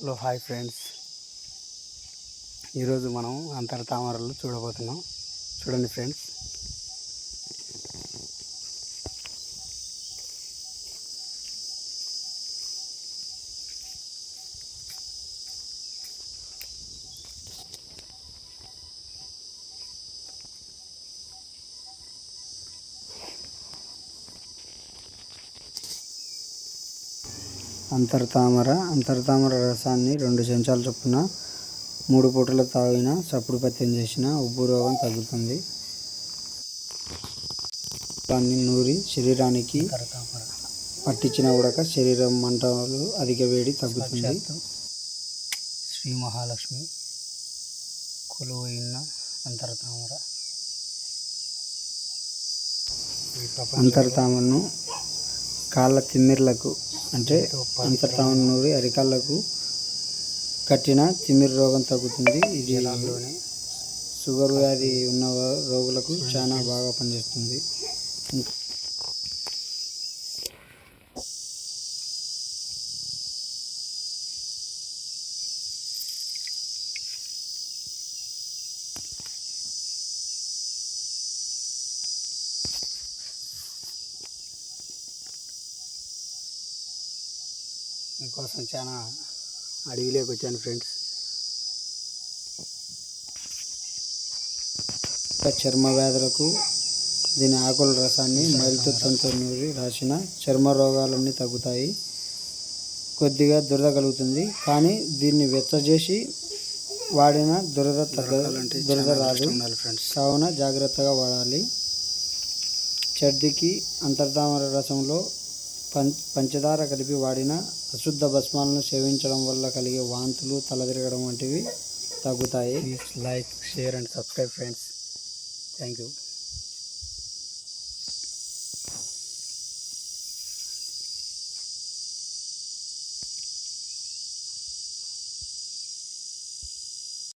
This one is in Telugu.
Hello hi friends. ఈరోజు మనం అంతర తామరలు చూడబోతున్నాం. చూడండి ఫ్రెండ్స్. అంతర్తామర అంతర్తామర రసాన్ని రెండు చెంచాల చొప్పున మూడు పూటలు తాగిన చప్పుడు పత్యం చేసిన ఉబ్బు రోగం తగ్గుతుంది. దాన్ని నూరి శరీరానికి పట్టించిన ఉడక శరీరం మంటలు అధిక వేడి తగ్గుతుంది. శ్రీ మహాలక్ష్మి కొలువైన అంతర్తామర. అంతర్తామరను కాళ్ళ తిమ్మిర్లకు అంటే అంతర్తామర నూరి అరికాళ్ళకు కట్టిన తిమ్మిరి రోగం తగ్గుతుంది ఇది షుగర్ వ్యాధి ఉన్న రోగులకు చాలా బాగా పనిచేస్తుంది. మీకోసం చాలా అడవిలోకి వచ్చాను ఫ్రెండ్స్. చర్మ వ్యాధులకు దీని ఆకుల రసాన్ని మైలుతుత్తంతో నూరి రాసిన చర్మ రోగాలన్నీ తగ్గుతాయి. కొద్దిగా దురద కలుగుతుంది. కానీ దీన్ని వెచ్చజేసి వాడిన దురద తగ్గ దురద రాదు. కావున జాగ్రత్తగా వాడాలి. చర్దికి అంతర్ధామర రసంలో పంచదార కలిపి వాడిన అశుద్ధ భస్మాలను సేవించడం వల్ల కలిగే వాంతులు తలదిరగడం వంటివి తగ్గుతాయి. Like share and subscribe friends thank you